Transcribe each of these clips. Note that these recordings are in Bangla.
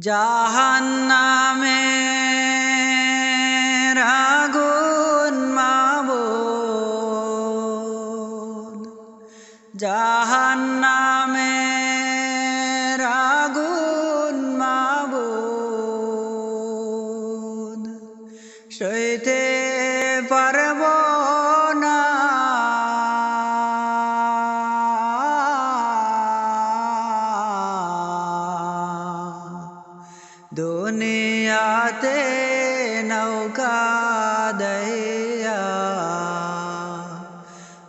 জাহান্নামে রাগুন মাবুদ। জাহান্নামে রাগুন মাবুদ। সইতে পারব দুনিয়াতে নৌকা দয়া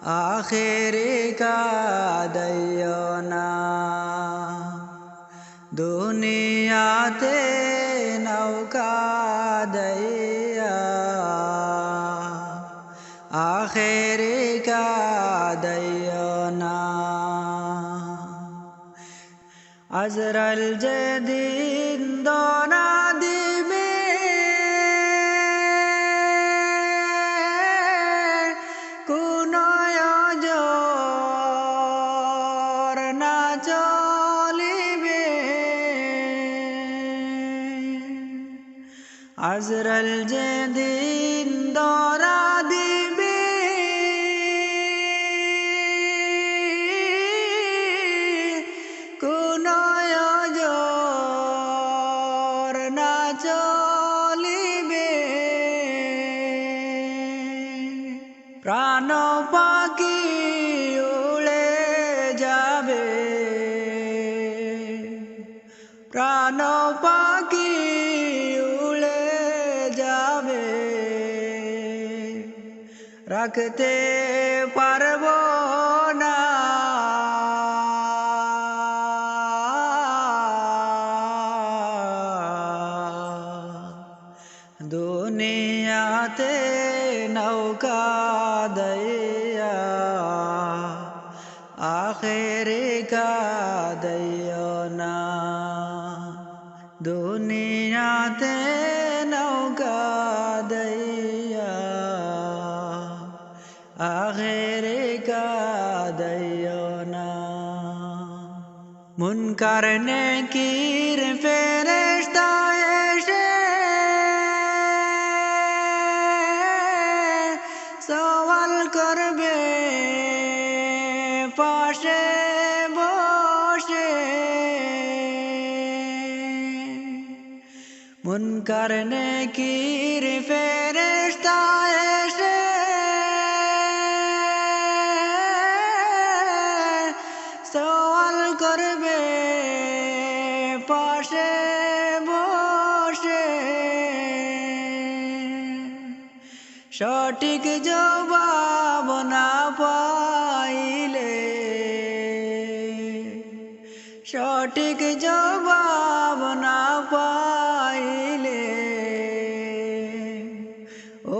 আখেরে কা দয় না। দুনিয়াতে নৌকা দয়া আখেরে কা আজরাল যেদিন দনা দিবে কোন জোর না চলিবে। আজরাল যেদিন দরা দিবে প্রাণ পাখি উড়ে যাবে। প্রাণ পাখি উড়ে যাবে। রাখতে পারব দুনিয়াতে নৌকা দয়া আখেরে কা দয়া না দুনিয়াতে নৌকা দয়া আখেরে কা দয়া না মুনকার নেকির ফেরেশতা এসে সওয়াল করবে। পাশে বসে। মুনকার নেকির ফেরেশতা এসে। সওয়াল করবে পাশে সঠিক জবাব না পাইলে সঠিক জবাব না পাইলে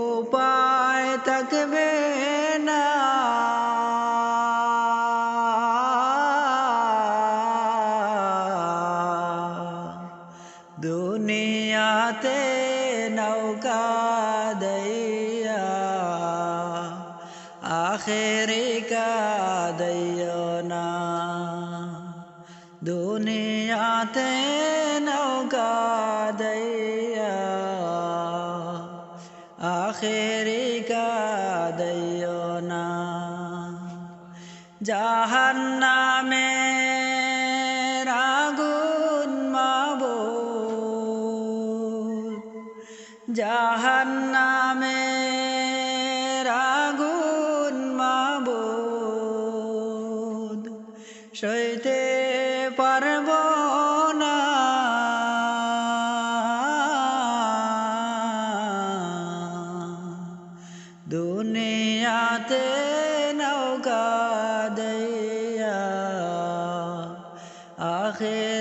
উপায় থাকবে না। দুনিয়াতে নৌকা দয়া আখেরে কা না। দুনিয়াতে নৌকা দয়া আখেরে কা দয়া না। জাহান্নামে রাগুন মাবুদ। জাহান্নামে রাগুন সইতে পারব না। দুনিয়াতে নৌকা দয়া আখেরে